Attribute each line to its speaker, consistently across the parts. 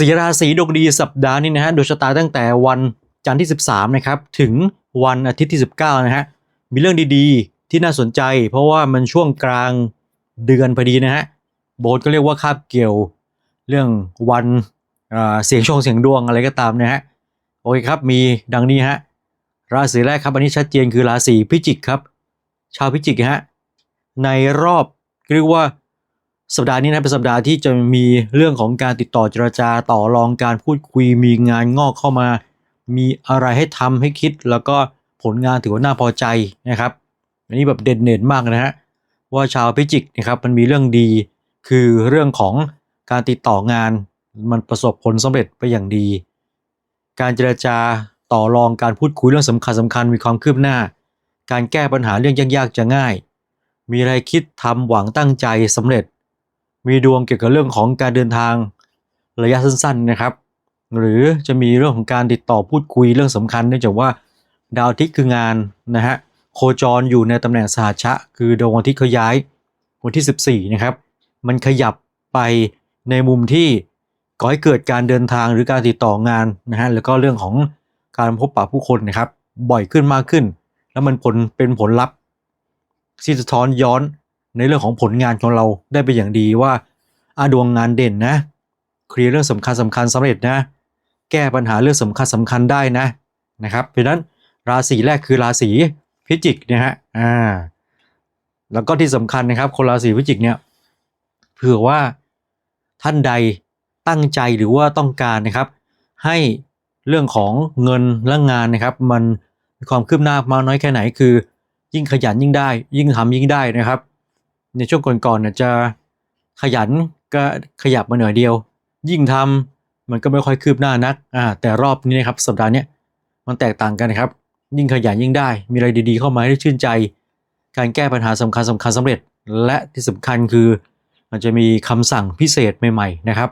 Speaker 1: สีราศีดวงดีสัปดาห์นี้นะฮะโดยชะตาตั้งแต่วันจันทร์ที่ 13นะครับถึงวันอาทิตย์ที่ 19นะฮะมีเรื่องดีๆ ที่น่าสนใจ เพราะว่ามันช่วงกลางเดือนพอดีนะฮะโบสถ์ก็เรียกว่าคาบเกี่ยวเรื่องวันเสียงโชงเสียงดวงอะไรก็ตามนะฮะโอเคครับมีดังนี้ฮะราศีแรกครับอันนี้ชัดเจนคือราศีพิจิกครับ ชาวพิจิกฮะในรอบเรียกว่า สัปดาห์นี้นะเป็นสัปดาห์ที่จะมีเรื่องของการติดต่อเจรจาต่อรองการพูดคุยมีงานงอกเข้ามา มีอะไรให้ทำให้คิด แล้วก็ผลงานถือว่าน่าพอใจนะครับอันนี้แบบเด่นเด่นมากนะฮะว่าชาวพิจิกนะครับมันมีเรื่องดี คือเรื่องของการติดต่องานมันประสบผลสำเร็จไปอย่างดี การเจรจาต่อรองการพูดคุยเรื่องสำคัญสำคัญมีความคืบหน้า การแก้ปัญหาเรื่องยากๆจะง่าย มีอะไรคิดทำหวังตั้งใจสำเร็จ มีดวงเกี่ยวกับเรื่องของการเดินทางระยะสั้นๆนะครับ หรือจะมีเรื่องของการติดต่อพูดคุยเรื่องสำคัญเนื่องจากว่าดาวอาทิตย์คืองานนะฮะโคจรอยู่ในตำแหน่งสหชะ คือดวงอาทิตย์เขาย้ายวันที่ 14 นะครับ มันขยับไปในมุมที่ก่อให้เกิดการเดินทางหรือการติดต่องานนะฮะแล้วก็เรื่องของการพบปะผู้คนนะครับ บ่อยขึ้นมากขึ้น แล้วมันผลเป็นผลลัพธ์ที่สะท้อนย้อน ในเรื่องของผลงานของเราได้เป็นอย่างดีว่าอาดวงงานเด่นนะเคลียร์เรื่องสำคัญสำคัญสำเร็จนะ แก้ปัญหาเรื่องสำคัญสำคัญได้นะนะครับเพราะนั้นราศีแรกคือราศีพิจิกนะฮะอ่าแล้วก็ที่สำคัญนะครับคนราศีพิจิกเนี่ยเผื่อว่าท่านใดตั้งใจหรือว่าต้องการนะครับ ให้เรื่องของเงินและงานนะครับ มันมีความคืบหน้ามากน้อยแค่ไหนคือ ยิ่งขยันยิ่งได้ ยิ่งทำยิ่งได้นะครับ ในช่วงก่อนๆเนี่ยจะขยันก็ขยับมาหน่อยเดียว ยิ่งทำมันก็ไม่ค่อยคืบหน้านักอ่าแต่รอบนี้นะครับสัปดาห์นี้มันแตกต่างกันนะครับ ยิ่งขยันยิ่งได้ มีอะไรดีๆเข้ามาให้ชื่นใจ การแก้ปัญหาสำคัญสำคัญสำเร็จ และที่สำคัญคือ มันจะมีคำสั่งพิเศษใหม่ ๆนะครับ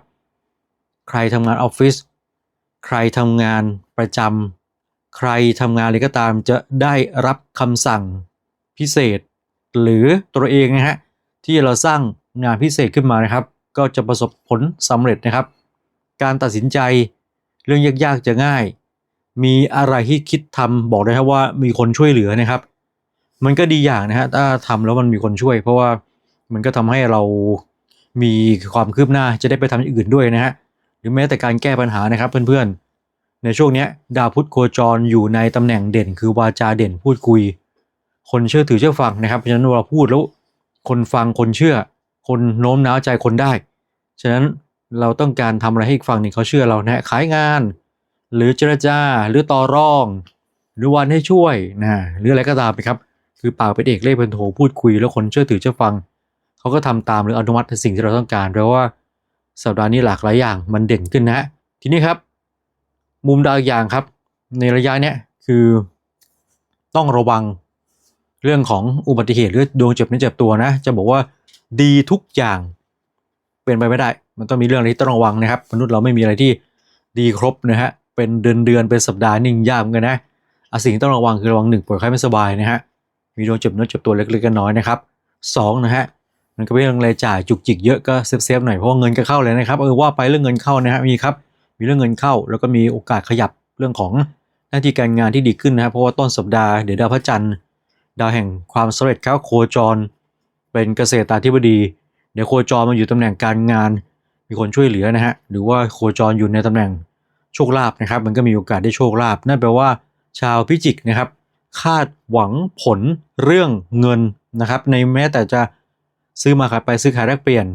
Speaker 1: ใครทำงานออฟฟิศใครทำงานประจำใครทำงานอะไรก็ตามจะได้รับคำสั่งพิเศษ หรือตัวเองนะฮะ ที่เราสร้างงานพิเศษขึ้นมานะครับ ก็จะประสบผลสำเร็จนะครับ การตัดสินใจเรื่องยากๆจะง่าย มีอะไรที่คิดทำบอกได้ครับว่ามีคนช่วยเหลือนะครับ มันก็ดีอย่างนะฮะถ้าทำแล้วมันมีคนช่วย เพราะว่ามันก็ทำให้เรามีความคืบหน้าจะได้ไปทำอย่างอื่นด้วยนะฮะหรือแม้แต่การแก้ปัญหานะครับเพื่อนๆ ในช่วงเนี้ยดาวพุธโคจรอยู่ในตำแหน่งเด่น คือวาจาเด่นพูดคุย คนเชื่อถือเชื่อฟังนะครับเพราะฉะนั้นเราพูดแล้ว คนฟังคนเชื่อ คนโน้มน้าวใจคนได้ ฉะนั้นเราต้องการทำอะไรให้อีกฝั่งหนึ่งเขาเชื่อเรานะขายงาน หรือเจรจาหรือต่อรอง หรือวันให้ช่วยนะหรืออะไรก็ตามไปครับ คือปากเป็นเอกเล่เป็นโถพูดคุย แล้วคนเชื่อถือเชื่อฟัง เขาก็ทำตามหรืออนุมัติสิ่งที่เราต้องการแปลว่า สัปดาห์นี้หลากหลายอย่างมันเด่นขึ้นนะ ทีนี้ครับ มุมดาวอีกอย่างครับ ในระยะเนี้ยคือต้องระวัง เรื่องของอุบัติเหตุหรือดวงเจ็บนื้เจ็บตัวนะ จะบอกว่าดีทุกอย่างเป็นไปไม่ได้ มันต้องมีเรื่องอะไรที่ต้องระวังนะครับ มนุษย์เราไม่มีอะไรที่ดีครบนะฮะเป็นเดือนเดือนเป็นสัปดาห์นิ่งยากเหมือนกันนะอะสิ่งที่ต้องระวังคือระวังหนึ่งป่วยไข้ไม่สบายนะฮะมีดวงเจ็บเนื้อเจ็บตัวเล็กๆกันน้อยนะครับสองนะฮะมันก็เป็นเรื่องรายจ่ายจุกจิกเยอะก็เซฟๆหน่อยเพราะเงินก็เข้าเลยนะครับเออว่าไปเรื่องเงินเข้านะฮะมีครับมีเรื่องเงินเข้า แล้วก็มีโอกาสขยับเรื่องของหน้าที่การงานที่ดีขึ้นนะครับเพราะว่าต้นสัปดาห์เดี๋ยวดาวพระจันทร์ ดาวแห่งความสำเร็จเข้าโคจร เป็นเกษตราธิบดี เดี๋ยวโคจรมาอยู่ตำแหน่งการงาน มีคนช่วยเหลือนะฮะ หรือว่าโคจรอยู่ในตำแหน่งโชคลาภนะครับ มันก็มีโอกาสได้โชคลาภ นั่นแปลว่า ชาวพิจิกนะครับ คาดหวังผลเรื่องเงินนะครับ ในแม้แต่จะซื้อมาขายไปซื้อขายแลกเปลี่ยน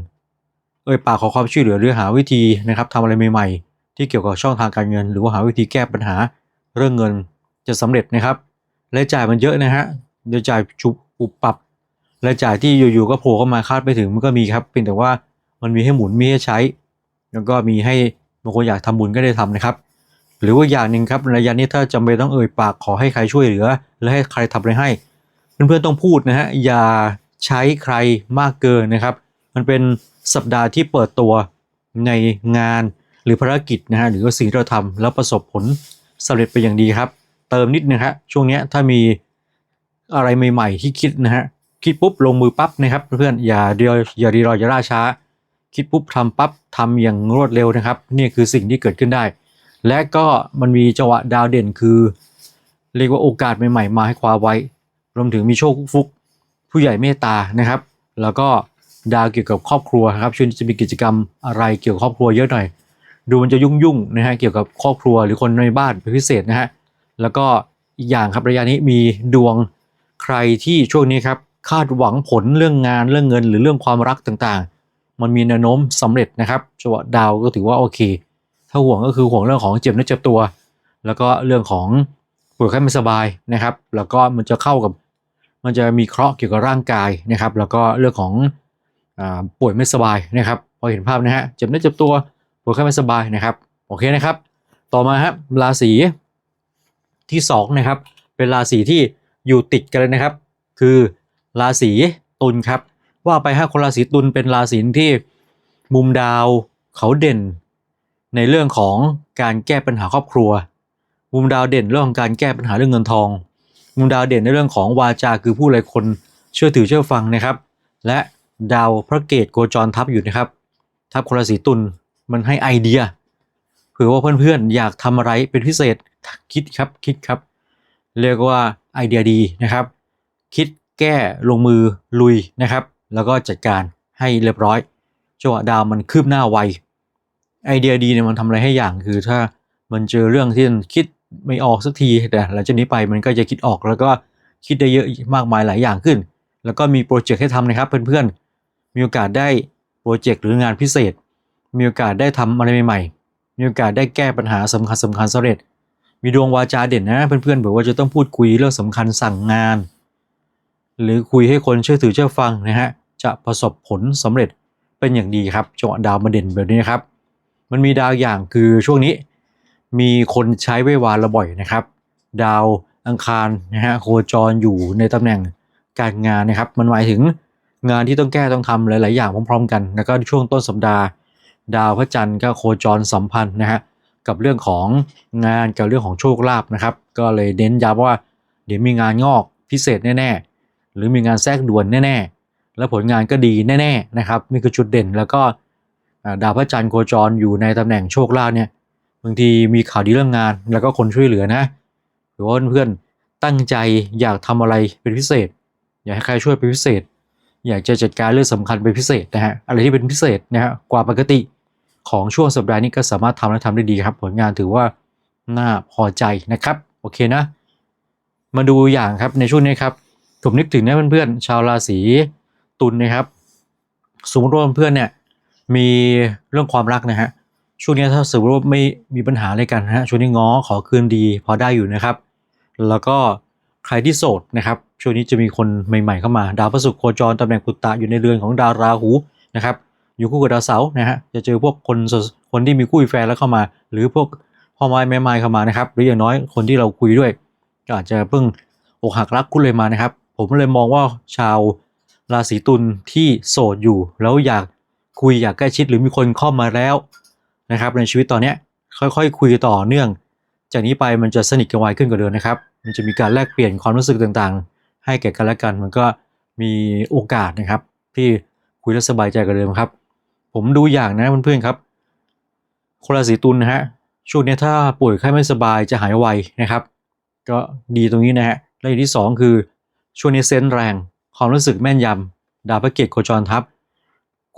Speaker 1: เอ่ยปากขอความช่วยเหลือหรือหาวิธีนะครับทำอะไรใหม่ๆ ที่เกี่ยวกับช่องทางการเงิน หรือว่าหาวิธีแก้ปัญหาเรื่องเงินจะสำเร็จนะครับรายจ่ายมันเยอะนะฮะ รายจ่ายชุบปุบปับรายจ่ายที่อยู่ๆก็โผล่เข้ามาคาดไม่ถึงมันก็มีครับเพียงแต่ว่ามันมีให้หมุนมีให้ใช้ แล้วก็มีให้บางคนอยากทำบุญก็ได้ทำนะครับ หรือว่าอย่างหนึ่งครับระยะนี้ถ้าจำเป็นต้องเอ่ยปากขอให้ใครช่วยเหลือ และให้ใครทำอะไรให้ เพื่อนๆต้องพูดนะฮะอย่าใช้ใครมากเกินนะครับ มันเป็นสัปดาห์ที่เปิดตัวในงานหรือภารกิจนะฮะหรือว่าสิ่งที่เราทำแล้วประสบผลสำเร็จไปอย่างดีครับ เติมนิดนึงฮะช่วงเนี้ยถ้ามี อะไรใหม่ ๆ ที่คิดนะฮะคิดปุ๊บลงมือปั๊บนะครับเพื่อนๆอย่าเดียวอย่ารีรออย่าล่าช้า คิดปุ๊บทำปั๊บทำอย่างรวดเร็วนะครับ นี่คือสิ่งที่เกิดขึ้นได้ และก็มันมีจังหวะดาวเด่นคือ เรียกว่าโอกาสใหม่ๆ มาให้คว้าไว้ รวมถึงมีโชคฟุกผู้ใหญ่เมตตานะครับ แล้วก็ดาวเกี่ยวกับครอบครัวครับช่วงนี้จะมีกิจกรรมอะไรเกี่ยวกับครอบครัวเยอะหน่อย ดูมันจะยุ่งๆนะฮะเกี่ยวกับครอบครัวหรือคนในบ้านเป็นพิเศษนะฮะแล้วก็อีกอย่างครับระยะนี้มีดวง ใครที่ช่วงนี้ครับคาดหวังผลเรื่องงานเรื่องเงิน หรือเรื่องความรักต่างๆ มันมีแนวโน้มสำเร็จนะครับจังหวะดาวก็ถือว่าโอเค ถ้าห่วงก็คือห่วงเรื่องของเจ็บเนื้อเจ็บตัว แล้วก็เรื่องของป่วยไข้ไม่สบายนะครับ แล้วก็มันจะเข้ากับ มันจะมีเคราะห์เกี่ยวกับร่างกายนะครับ แล้วก็เรื่องของอป่วยไม่สบายนะครับ พอเห็นภาพนะฮะเจ็บเนื้อเจ็บตัวป่วยไข้ไม่สบายนะครับโอเคนะครับ ต่อมาครับราศีที่สองนะครับเป็นราศีที่ อยู่ติดกันเลยนะครับ คือราศีตุลครับ ว่าไปฮะคนราศีตุลเป็นราศีที่มุมดาวเขาเด่น ในเรื่องของการแก้ปัญหาครอบครัว มุมดาวเด่นเรื่องของการแก้ปัญหาเรื่องเงินทอง มุมดาวเด่นในเรื่องของวาจาคือผู้ไรคนเชื่อถือเชื่อฟังนะครับ และดาวพระเกตโกจรทับอยู่นะครับ ทับคนราศีตุลมันให้ไอเดียเผื่อว่าเพื่อนๆอยากทำอะไรเป็นพิเศษคิดครับคิดครับ เรียกว่า ไอเดียดีนะครับ คิดแก้ลงมือลุยนะครับ แล้วก็จัดการให้เรียบร้อยจังหวะดาวมันคืบหน้าไวไอเดียดีเนี่ยมันทำอะไรให้อย่างคือถ้ามันเจอเรื่องที่มันคิดไม่ออกสักทีแต่หลังจากนี้ไปมันก็จะคิดออกแล้วก็คิดได้เยอะมากมายหลายอย่างขึ้น แล้วก็มีโปรเจกต์ให้ทำนะครับเพื่อนๆ มีโอกาสได้โปรเจกต์หรืองานพิเศษ มีโอกาสได้ทำอะไรใหม่ๆ มีโอกาสได้แก้ปัญหาสำคัญสำคัญสำเร็จ มีดวงวาจาเด่นนะ เพื่อนๆบอกว่าจะต้องพูดคุยเรื่องสำคัญสั่งงาน หรือคุยให้คนเชื่อถือเชื่อฟังนะฮะจะประสบผลสำเร็จเป็นอย่างดีครับจังหวะดาวมาเด่นแบบนี้นะครับ มันมีดาวอย่างคือช่วงนี้ มีคนใช้เววาระบ่อยนะครับ ดาวอังคารนะฮะโคจรอยู่ในตำแหน่งการงานนะครับ มันหมายถึงงานที่ต้องแก้ต้องทำหลาย ๆ อย่างพร้อม ๆ กัน แล้วก็ช่วงต้นสัปดาห์ ดาวพระจันทร์ก็โคจรสัมพันธ์นะฮะ กับเรื่องของงานกับเรื่องของโชคลาภนะครับ ก็เลยเน้นย้ำว่าเดี๋ยวมีงานงอกพิเศษแน่ๆ หรือมีงานแทรกด่วนแน่ๆ และผลงานก็ดีแน่ๆนะครับนี่คือจุดเด่นแล้วก็ดาวพระจันทร์โคจรอยู่ในตำแหน่งโชคลาภเนี่ยบางทีมีข่าวดีเรื่องงาน แล้วก็คนช่วยเหลือนะหรือว่าเพื่อนๆตั้งใจอยากทำอะไรเป็นพิเศษ อยากให้ใครช่วยเป็นพิเศษ อยากจะจัดการเรื่องสำคัญเป็นพิเศษนะฮะอะไรที่เป็นพิเศษนะฮะกว่าปกติ ของช่วงสัปดาห์นี้ก็สามารถทำและทำได้ดีครับ ผลงานถือว่าน่าพอใจนะครับ โอเคนะ มาดูอย่างครับในช่วงนี้ครับผมนึกถึงนะเพื่อนๆชาวราศีตุลนะครับ สมมติว่าเพื่อนเนี่ยมีเรื่องความรักนะฮะช่วงนี้ถ้าสมมติว่าไม่มีปัญหาอะไรกันนะฮะช่วงนี้ง้อขอคืนดีพอได้อยู่นะครับ แล้วก็ใครที่โสดนะครับช่วงนี้จะมีคนใหม่ๆเข้ามา ดาวพระศุกร์โคจรตำแหน่งปุตตะอยู่ในเรือนของดาวราหูนะครับ อยู่คู่กับดาวเสาร์นะฮะจะเจอพวกคนคนที่มีคู่มีแฟนแล้วเข้ามา หรือพวกพ่อไม้แม่ไม้เข้ามานะครับ หรืออย่างน้อยคนที่เราคุยด้วย ก็อาจจะเพิ่งอกหักรักคุณเลยมานะครับ ผมเลยมองว่าชาวราศีตุลที่โสดอยู่ แล้วอยากคุยอยากใกล้ชิดหรือมีคนเข้ามาแล้วนะครับ ในชีวิตตอนเนี้ยค่อยๆคุยต่อเนื่อง จากนี้ไปมันจะสนิทกันไวขึ้นกว่าเดิมนะครับ มันจะมีการแลกเปลี่ยนความรู้สึกต่างๆ ให้แก่กันและกัน มันก็มีโอกาสนะครับ ที่คุยแล้วสบายใจกว่าเดิมครับ ผมดูอย่างนะเพื่อนๆครับ คนราศีตุลนะฮะช่วงนี้ถ้าป่วยไข้ไม่สบายจะหายไวนะครับ ก็ดีตรงนี้นะฮะและอย่างที่สองคือช่วงนี้เซนแรง ความรู้สึกแม่นยำดาวพระเกตโคจรทับ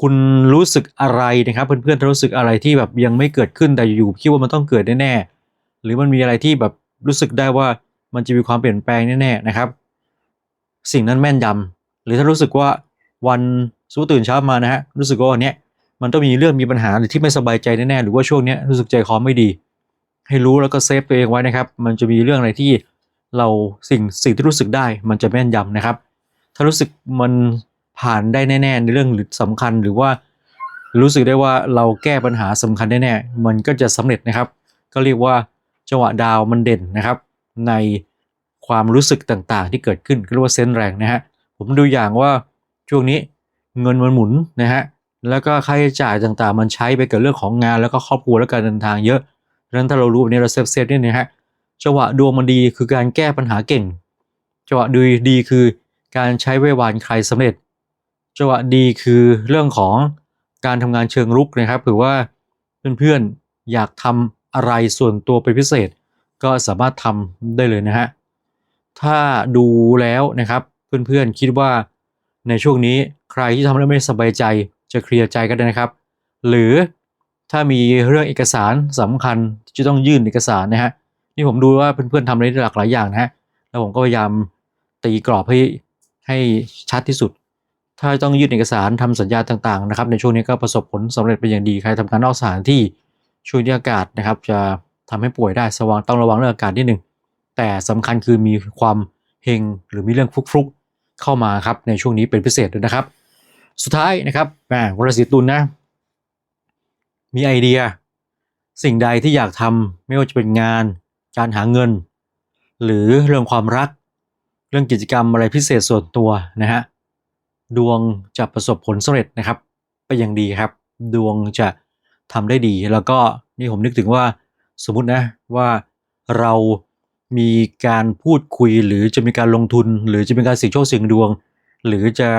Speaker 1: คุณรู้สึกอะไรนะครับเพื่อนๆถ้ารู้สึกอะไรที่แบบยังไม่เกิดขึ้นแต่อยู่ๆคิดว่ามันต้องเกิดแน่ๆหรือมันมีอะไรที่แบบรู้สึกได้ว่ามันจะมีความเปลี่ยนแปลงแน่ๆนะครับ สิ่งนั้นแม่นยำหรือถ้ารู้สึกว่าวันสู้ตื่นเช้ามานะฮะรู้สึกว่าวันเนี้ย มันต้องมีเรื่องมีปัญหาหรือที่ไม่สบายใจแน่ๆหรือว่าช่วงนี้รู้สึกใจคอไม่ดี ให้รู้แล้วก็เซฟตัวเองไว้นะครับ มันจะมีเรื่องอะไรที่เราสิ่งสิ่งที่รู้สึกได้ มันจะแม่นยำนะครับ ถ้ารู้สึกมันผ่านได้แน่ ๆ ในเรื่องหรือสำคัญหรือว่ารู้สึกได้ว่าเราแก้ปัญหาสำคัญแน่ๆมันก็จะสำเร็จนะครับ ก็เรียกว่าจังหวะดาวมันเด่นนะครับ ในความรู้สึกต่างๆ ที่เกิดขึ้นก็เรียกว่าเซนแรงนะฮะผมดูอย่างว่าช่วงนี้เงินมันหมุนนะฮะ แล้วก็ค่าใช้จ่ายต่างๆ มันใช้ไปกับเรื่องของงานแล้วก็ครอบครัวและการเดินทางเยอะดังนั้นถ้าเรารู้แบบนี้เราเซฟเซฟนี่นะฮะจังหวะดวงมันดีคือการแก้ปัญหาเก่งจังหวะดีดีคือการใช้เววานใครสำเร็จจังหวะดีคือเรื่องของการทำงานเชิงรุกนะครับหรือว่าเพื่อนๆอยากทำอะไรส่วนตัวเป็นพิเศษ ก็สามารถทำได้เลยนะฮะถ้าดูแล้วนะครับเพื่อนๆคิดว่าในช่วงนี้ใครที่ทำแล้วไม่สบายใจ จะเคลียร์ใจก็ได้นะครับ หรือถ้ามีเรื่องเอกสารสำคัญที่จะต้องยื่นเอกสารนะฮะนี่ผมดูว่าเพื่อนๆทำอะไรได้หลากหลายอย่างนะฮะแล้วผมก็พยายามตีกรอบให้ให้ชัดที่สุด ถ้าต้องยื่นเอกสารทำสัญญาต่างๆนะครับ ในช่วงนี้ก็ประสบผลสำเร็จเป็นอย่างดีใครทำงานนอกสถานที่ช่วงที่อากาศนะครับ จะทำให้ป่วยได้สว่างต้องระวังเรื่องอากาศนิดหนึ่งแต่สำคัญคือมีความเฮงหรือมีเรื่องฟลุกๆ เข้ามาครับในช่วงนี้เป็นพิเศษด้วยนะครับ สุดท้ายนะครับแหมราศีตุลนะ มีไอเดีย สิ่งใดที่อยากทำไม่ว่าจะเป็นงาน การหาเงิน หรือเรื่องความรัก เรื่องกิจกรรมอะไรพิเศษส่วนตัวนะฮะดวงจะประสบผลสำเร็จนะครับไปอย่างดีครับ ดวงจะทำได้ดี แล้วก็นี่ผมนึกถึงว่าสมมุตินะว่าเรามีการพูดคุยหรือจะมีการลงทุน หรือจะเป็นการเสี่ยงโชคเสี่ยงดวง หรือจะ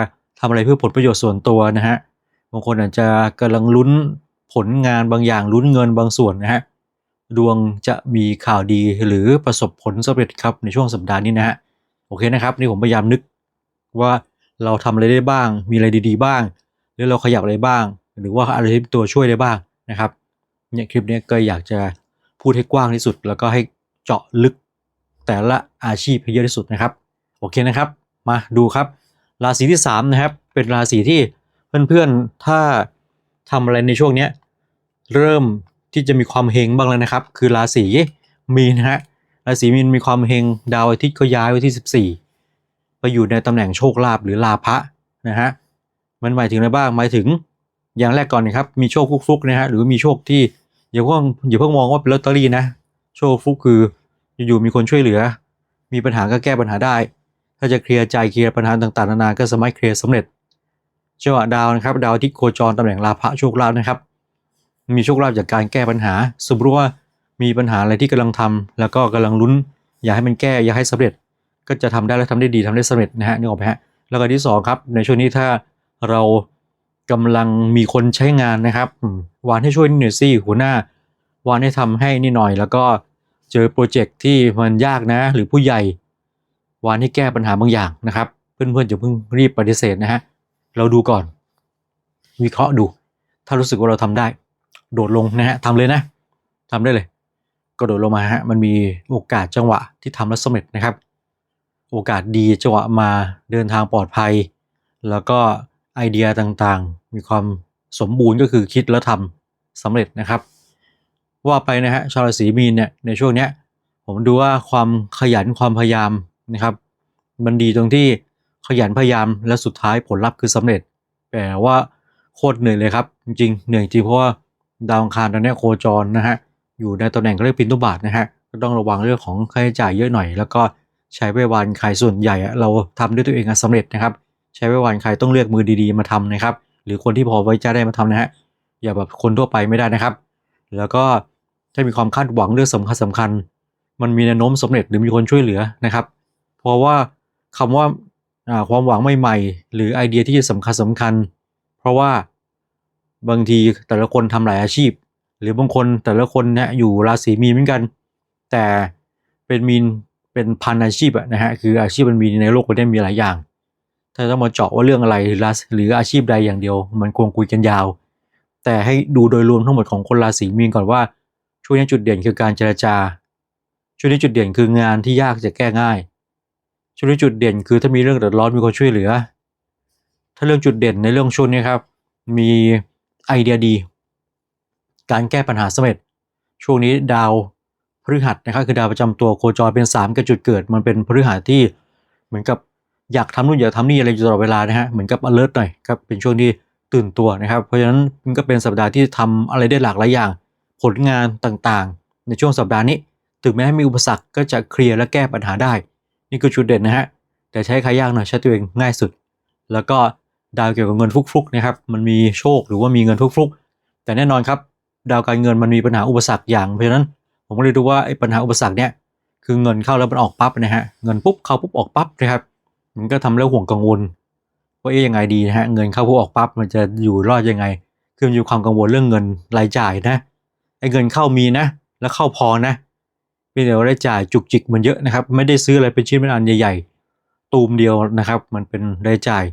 Speaker 1: ทำอะไรเพื่อผลประโยชน์ส่วนตัวนะฮะบางคนอาจจะกำลังลุ้นผลงานบางอย่างลุ้นเงินบางส่วนนะฮะดวงจะมีข่าวดีหรือประสบผลสำเร็จครับในช่วงสัปดาห์นี้นะฮะโอเคนะครับนี่ผมพยายามนึกว่าเราทำอะไรได้บ้าง มีอะไรดีๆบ้าง หรือเราขยับอะไรบ้าง หรือว่าอะไรที่ตัวช่วยได้บ้างนะครับเนี่ยคลิปนี้ก็อยากจะพูดให้กว้างที่สุด แล้วก็ให้เจาะลึกแต่ละอาชีพให้เยอะที่สุดนะครับ โอเคนะครับ มาดูครับ ราศีที่3นะครับเป็นราศีที่เพื่อนๆถ้าทำอะไรในช่วงเนี้ยเริ่มที่จะมีความเฮงบ้างแล้วนะครับ คือราศีมีนะฮะราศีมีนมีความเฮงดาวอาทิตย์ก็ย้ายไว้ที่ 14 ไปอยู่ในตำแหน่งโชคลาภหรือลาภะนะฮะมันหมายถึงอะไรบ้างหมายถึงอย่างแรกก่อนนะครับมีโชคฟุกๆนะฮะหรือมีโชคที่อย่าเพิ่งอย่าเพิ่งมองว่าเป็นลอตเตอรี่นะโชคฟุกคืออยู่ๆมีคนช่วยเหลือ มีปัญหาก็แก้ปัญหาได้ ถ้าจะเคลียร์ใจเคลียร์ปัญหาต่างๆนานาก็สามารถเคลียร์สำเร็จจังหวะดาวนะครับ ดาวที่โคจรตำแหน่งลาภะโชคลาภนะครับ มีโชคลาภจากการแก้ปัญหาสมมติว่ามีปัญหาอะไรที่กำลังทำแล้วก็กำลังลุ้น อยากให้มันแก้อยากให้สำเร็จ ก็จะทำได้และทำได้ดีทำได้สำเร็จนะฮะนึกออกไหมฮะแล้วก็ที่สองครับในช่วงนี้ถ้าเรากำลังมีคนใช้งานนะครับวานให้ช่วยนิดหน่อยสิหัวหน้าวานให้ทำให้นี่หน่อย แล้วก็เจอโปรเจกต์ที่มันยากนะ หรือผู้ใหญ่ วานให้แก้ปัญหาบางอย่างนะครับ เพื่อนๆอย่าเพิ่งรีบปฏิเสธนะฮะเราดูก่อน วิเคราะห์ดู ถ้ารู้สึกว่าเราทำได้ โดดลงนะฮะทำเลยนะทำได้เลยก็โดดลงมาฮะมันมีโอกาสจังหวะที่ทำแล้วสำเร็จนะครับ โอกาสดีจังหวะมาเดินทางปลอดภัย แล้วก็ไอเดียต่างๆ มีความสมบูรณ์ก็คือคิดแล้วทำสำเร็จนะครับ ว่าไปนะฮะชาวราศีมีนเนี่ยในช่วงเนี้ยผมดูว่าความขยันความพยายาม นะครับ มันดีตรงที่ขยันพยายามและสุดท้ายผลลัพธ์คือสำเร็จ แต่ว่าโคตรเหนื่อยเลยครับ จริงเหนื่อยจริงเพราะว่าดาวอังคารตอนเนี้โคจรนะฮะอยู่ในตำแหน่งก็เรียกพินทุบาทนะฮะก็ต้องระวังเรื่องของค่าใช้จ่ายเยอะหน่อย แล้วก็ใช้ไว้วานใครส่วนใหญ่เราทำด้วยตัวเองอะสำเร็จนะครับ ใช้ไว้วานใครต้องเลือกมือดีๆมาทำนะครับ หรือคนที่พอไว้ใจได้มาทำนะฮะอย่าแบบคนทั่วไปไม่ได้นะครับ แล้วก็ถ้ามีความคาดหวังเรื่องสำคัญสำคัญ มันมีแนวโน้มสำเร็จหรือมีคนช่วยเหลือนะครับ ราะว่าคำว่าอ่าความหวังใหม่ๆ หรือไอเดียที่สำคัญสำคัญ เพราะว่าบางทีแต่ละคนทำหลายอาชีพ หรือบางคนแต่ละคนเนี่ยอยู่ราศีมีนเหมือนกัน แต่เป็นมีนเป็นพันอาชีพอะนะฮะคืออาชีพมันมีในโลกมันได้มีหลายอย่าง ถ้าต้องมาเจาะว่าเรื่องอะไรหรือราศหรืออาชีพใดอย่างเดียว มันควรคุยกันยาว แต่ให้ดูโดยรวมทั้งหมดของคนราศีมีนก่อนว่าช่วงนี้จุดเด่นคือการเจรจาช่วงนี้จุดเด่นคืองานที่ยากจะแก้ง่าย ช่วงนี้จุดเด่นคือถ้ามีเรื่องเดือดร้อนมีคนช่วยเหลือ ถ้าเรื่องจุดเด่นในเรื่องช่วงนี้ครับ มีไอเดียดี การแก้ปัญหาสำเร็จ ช่วงนี้ดาวพฤหัสนะครับคือดาวประจำตัวโคจรเป็นสามกับจุดเกิด มันเป็นพฤหัสที่เหมือนกับอยากทำนู่นอยากทำนี่อะไรอยู่ตลอดเวลานะฮะเหมือนกับ alert หน่อยครับเป็นช่วงที่ตื่นตัวนะครับ เพราะฉะนั้นมันก็เป็นสัปดาห์ที่ทำอะไรได้หลากหลายอย่าง ผลงานต่างๆ ในช่วงสัปดาห์นี้ ถึงแม้มีอุปสรรคก็จะเคลียร์และแก้ปัญหาได้ นี่คือจุดเด่นนะฮะ แต่ใช้ใครยากหน่อยใช้ตัวเองง่ายสุด แล้วก็ดาวเกี่ยวกับเงินฟุกๆนะครับ มันมีโชคหรือว่ามีเงินฟุกๆ แต่แน่นอนครับ ดาวการเงินมันมีปัญหาอุปสรรคอย่าง เพราะฉะนั้นผมก็เลยดูว่าไอ้ปัญหาอุปสรรคเนี่ยคือเงินเข้าแล้วมันออกปั๊บนะฮะ เงินปุ๊บเข้าปุ๊บออกปั๊บนะครับ มันก็ทำแล้วห่วงกังวลว่าเอ๊ยยังไงดีนะฮะ เงินเข้าปุ๊บออกปั๊บมันจะอยู่รอดยังไง คือมีความกังวลเรื่องเงินรายจ่ายนะ ไอ้เงินเข้ามีนะ แล้วเข้าพอนะ เป็นแต่ว่ารายจ่ายจุกจิกมันเยอะนะครับ ไม่ได้ซื้ออะไรเป็นชิ้นเป็นอันใหญ่ ๆ ตูมเดียวนะครับ มันเป็นรายจ่าย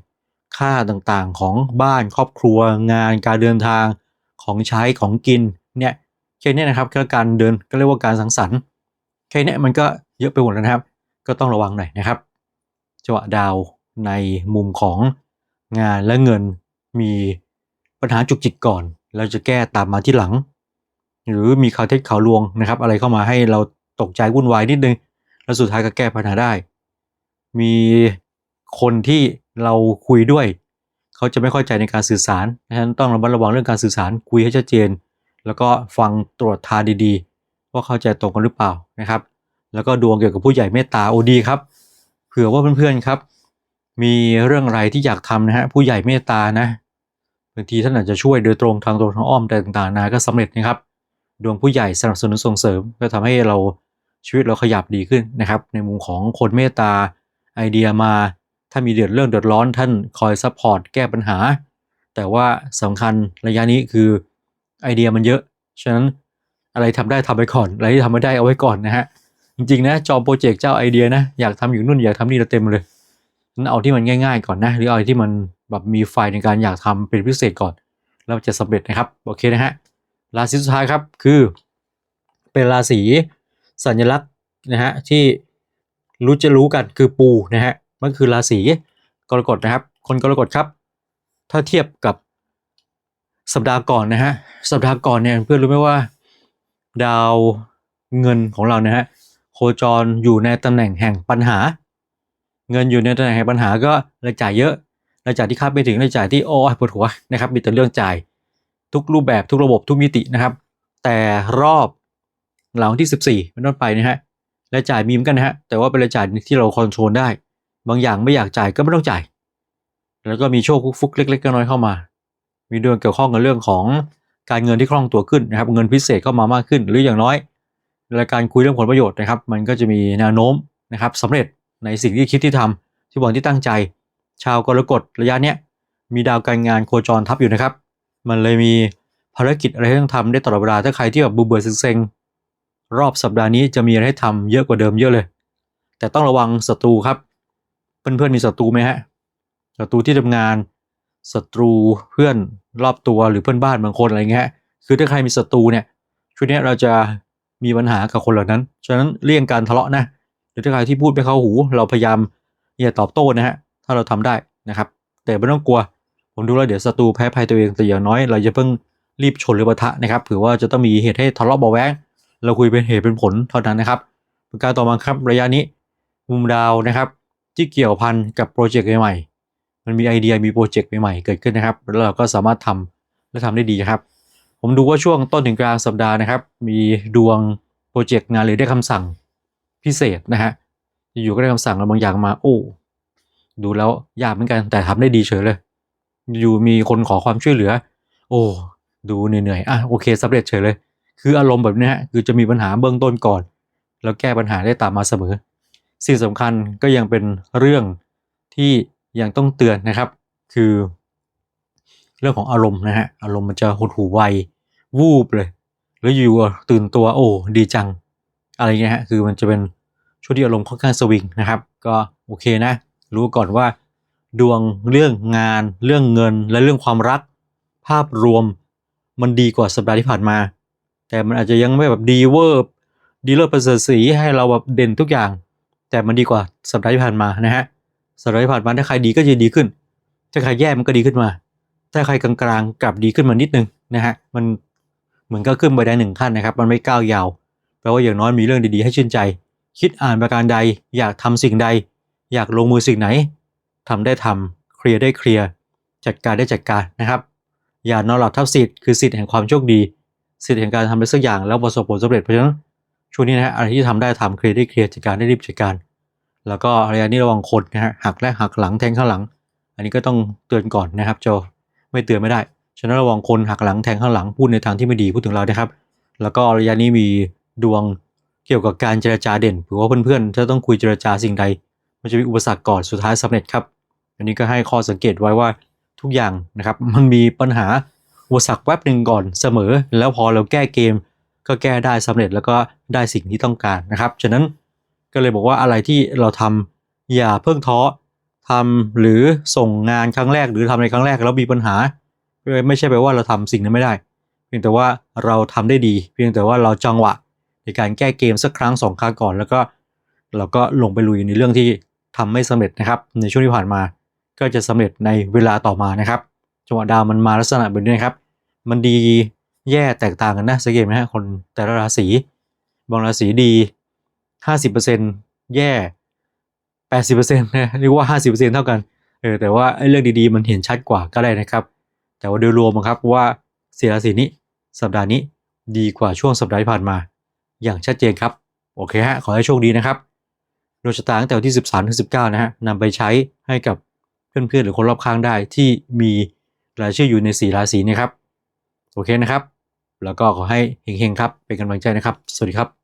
Speaker 1: ค่าต่างๆของบ้านครอบครัวงานการเดินทางของใช้ของกินเนี่ยแค่นี้นะครับก็การเดินก็เรียกว่าการสังสรรค์แค่นี้มันก็เยอะไปหมดแล้วนะครับ ก็ต้องระวังหน่อยนะครับจังหวะดาวในมุมของงานและเงินมีปัญหาจุกจิกก่อน เราจะแก้ตามมาที่หลัง หรือมีข่าวเท็จข่าวลวงนะครับ อะไรเข้ามาให้เรา ตกใจวุ่นวายนิดนึง แล้วสุดท้ายก็แก้ปัญหาได้ มีคนที่เราคุยด้วย เขาจะไม่เข้าใจในการสื่อสารเพราะฉะนั้นต้องระมัดระวังเรื่องการสื่อสารคุยให้ชัดเจน แล้วก็ฟังตรวจทานดีๆ ว่าเข้าใจตรงกันหรือเปล่านะครับ แล้วก็ดวงเกี่ยวกับผู้ใหญ่เมตตาโอดีครับเผื่อว่าเพื่อนๆครับ มีเรื่องอะไรที่อยากทำนะฮะผู้ใหญ่เมตตานะบางทีท่านอาจจะช่วยโดยตรงทางตรงทางอ้อมแต่ต่างๆนาก็สำเร็จนะครับ ดวงผู้ใหญ่สนับสนุนส่งเสริมก็ทำให้เรา ชีวิตเราขยับดีขึ้นนะครับ ในมุมของคนเมตตาไอเดียมา ถ้ามีเดือดเรื่องเดือดร้อนท่านคอยซัพพอร์ตแก้ปัญหา แต่ว่าสำคัญระยะนี้คือไอเดียมันเยอะ ฉะนั้นอะไรทำได้ทำไปก่อน อะไรที่ทำไม่ได้เอาไว้ก่อนนะฮะ จริงๆนะจอโปรเจกต์เจ้าไอเดียนะ อยากทำอยู่นู่นอยากทำนี่เต็มเลยนั้นเอาที่มันง่าย ๆก่อนนะ หรือเอาที่มันแบบมีไฟในการอยากทำเป็นพิเศษก่อนแล้วจะสำเร็จนะครับ โอเคนะฮะ ราศีสุดท้ายครับคือเป็นราศี สัญลักษณ์นะฮะที่รู้จะรู้กันคือปูนะฮะมันคือราศีกรกฎนะครับ คนกรกฎครับ ถ้าเทียบกับสัปดาห์ก่อนนะฮะสัปดาห์ก่อนเนี่ยเพื่อนรู้ไหมว่า ดาวเงินของเรานะฮะโคจรอยู่ในตำแหน่งแห่งปัญหา เงินอยู่ในตำแหน่งแห่งปัญหาก็รายจ่ายเยอะรายจ่ายที่คาดไม่ถึงรายจ่ายที่โอ้ปวดหัวนะครับมีแต่เรื่องจ่ายทุกรูปแบบทุกระบบทุกมิตินะครับ แต่รอบ หลังที่ 14เป็นต้นไปนะฮะรายจ่ายมีเหมือนกันนะฮะแต่ว่าเป็นรายจ่ายที่เราคอนโทรลได้ บางอย่างไม่อยากจ่ายก็ไม่ต้องจ่าย แล้วก็มีโชคฟุกเล็กๆน้อยๆเข้ามา มีเรื่องเกี่ยวข้องกับเรื่องของการเงินที่คล่องตัวขึ้นนะครับ เงินพิเศษเข้ามามากขึ้น หรืออย่างน้อยรายการคุยเรื่องผลประโยชน์นะครับ มันก็จะมีแนวโน้มนะครับสำเร็จในสิ่งที่คิดที่ทำที่หวังที่ตั้งใจ ชาวกรกฎระยะเนี้ยมีดาวการงานโคจรทับอยู่นะครับ มันเลยมีภารกิจอะไรที่ต้องทำได้ตลอดเวลาถ้าใครที่แบบบูเบื่อเซ็ง รอบสัปดาห์นี้จะมีอะไรให้ทำเยอะกว่าเดิมเยอะเลย แต่ต้องระวังศัตรูครับ เพื่อนๆมีศัตรูไหมฮะศัตรูที่ทำงานศัตรูเพื่อนรอบตัวหรือเพื่อนบ้านบางคนอะไรเงี้ยคือถ้าใครมีศัตรูเนี่ยช่วงนี้เราจะมีปัญหากับคนเหล่านั้น ฉะนั้นเลี่ยงการทะเลาะนะหรือถ้าใครที่พูดไปเข้าหู เราพยายามอย่าตอบโต้นะฮะถ้าเราทำได้นะครับ แต่ไม่ต้องกลัว ผมดูแล้วเดี๋ยวศัตรูแพ้ภัยตัวเองแต่อย่างน้อย เราจะเพิ่งรีบชนหรือปะทะนะครับถือว่าจะต้องมีเหตุให้ทะเลาะเบาแวง เราคุยเป็นเหตุเป็นผลเท่านั้นนะครับประการต่อมาครับระยะนี้มุมดาวนะครับ ที่เกี่ยวพันกับโปรเจกต์ใหม่ๆมันมีไอเดียมีโปรเจกต์ใหม่ๆเกิดขึ้นนะครับ แล้วเราก็สามารถทำและทำได้ดีครับ ผมดูว่าช่วงต้นถึงกลางสัปดาห์นะครับ มีดวงโปรเจกต์งานหรือได้คำสั่งพิเศษนะฮะอยู่ก็ได้คำสั่งบางอย่างมาโอ้ดูแล้วยากเหมือนกันแต่ทำได้ดีเฉยเลย อยู่มีคนขอความช่วยเหลือ โอ้ดูเหนื่อยๆอะโอเคสำเร็จเฉยเลย คืออารมณ์แบบนี้ฮะคือจะมีปัญหาเบื้องต้นก่อน แล้วแก้ปัญหาได้ตามมาเสมอ สิ่งสำคัญก็ยังเป็นเรื่องที่ยังต้องเตือนนะครับ คือ เรื่องของอารมณ์นะฮะอารมณ์มันจะหดหูไววูบเลย แล้วอยู่ตื่นตัวโอ้ดีจัง อะไรเงี้ยฮะคือมันจะเป็นช่วงที่อารมณ์ค่อนข้างสวิงนะครับ ก็โอเคนะ รู้ก่อนว่า ดวงเรื่องงาน เรื่องเงินและเรื่องความรัก ภาพรวมมันดีกว่าสัปดาห์ที่ผ่านมา แต่มันอาจจะยังไม่แบบดีเวอร์ดีเลิศประเสริฐสีให้เราแบบเด่นทุกอย่าง แต่มันดีกว่าสัปดาห์ที่ผ่านมานะฮะสัปดาห์ที่ผ่านมาถ้าใครดีก็จะดีขึ้น ถ้าใครแย่มันก็ดีขึ้นมา ถ้าใครกลางๆกลับดีขึ้นมานิดนึงนะฮะมันเหมือนก็ขึ้นไปได้หนึ่งขั้นนะครับ มันไม่ก้าวยาวแปลว่าอย่างน้อยมีเรื่องดีๆให้ชื่นใจ คิดอ่านประการใดอยากทำสิ่งใด อยากลงมือสิ่งไหนทำได้ทำเคลียร์ได้เคลียร์จัดการได้จัดการนะครับ อย่านอนหลับทับสิทธิ์คือสิทธิ์แห่งความโชคดี สิทธิ์แห่งการทำอะไรสักอย่างแล้วประสบผลสำเร็จเพราะฉะนั้นช่วงนี้นะฮะอะไรที่ทำได้ทำเคลียร์ได้เคลียร์จัดการได้รีบจัดการ แล้วก็ระยะนี้ระวังคนนะฮะหักแรกหักหลังแทงข้างหลัง อันนี้ก็ต้องเตือนก่อนนะครับโจไม่เตือนไม่ได้ฉะนั้นระวังคนหักหลังแทงข้างหลังพูดในทางที่ไม่ดีพูดถึงเรานะครับ แล้วก็ระยะนี้มีดวงเกี่ยวกับการเจรจาเด่นหรือว่าเพื่อนๆถ้าต้องคุยเจรจาสิ่งใด มันจะมีอุปสรรคก่อนสุดท้ายสำเร็จครับอันนี้ก็ให้ข้อสังเกตไว้ว่าทุกอย่างนะครับมันมีปัญหา อุปสรรคแวบหนึ่งก่อนเสมอ แล้วพอเราแก้เกม ก็แก้ได้สำเร็จแล้วก็ได้สิ่งที่ต้องการนะครับ ฉะนั้นก็เลยบอกว่าอะไรที่เราทำอย่าเพิ่งท้อทำหรือส่งงานครั้งแรกหรือทำในครั้งแรกแล้วมีปัญหา ไม่ใช่แปลว่าเราทำสิ่งนั้นไม่ได้ เพียงแต่ว่าเราทำได้ดี เพียงแต่ว่าเราจังหวะในการแก้เกมสักครั้งสองครั้งก่อนแล้วก็เราก็ลงไปลุยในเรื่องที่ทำไม่สำเร็จนะครับ ในช่วงที่ผ่านมา ก็จะสำเร็จในเวลาต่อมานะครับ จังหวะดาวมันมาลักษณะแบบนี้นะครับ มันดีแย่แตกต่างกันนะสังเกตไหมฮะคนแต่ละราศีบางราศีดี 50%แย่ 80%นะเรียกว่า 50%เท่ากันเออแต่ว่าไอ้เรื่องดีๆมันเห็นชัดกว่าก็ได้นะครับ แต่ว่าโดยรวมครับว่าสีราศีนี้สัปดาห์นี้ดีกว่าช่วงสัปดาห์ที่ผ่านมา อย่างชัดเจนครับ โอเคฮะขอให้โชคดีนะครับดวงชะตาตั้งแต่วันที่ 13ถึง19 นะฮะนำไปใช้ให้กับเพื่อนๆหรือคนรอบข้างได้ที่มี รายชื่ออยู่ใน4ราศีนี้ครับ โอเคนะครับ แล้วก็ขอให้เฮงๆครับ เป็นกำลังใจนะครับ สวัสดีครับ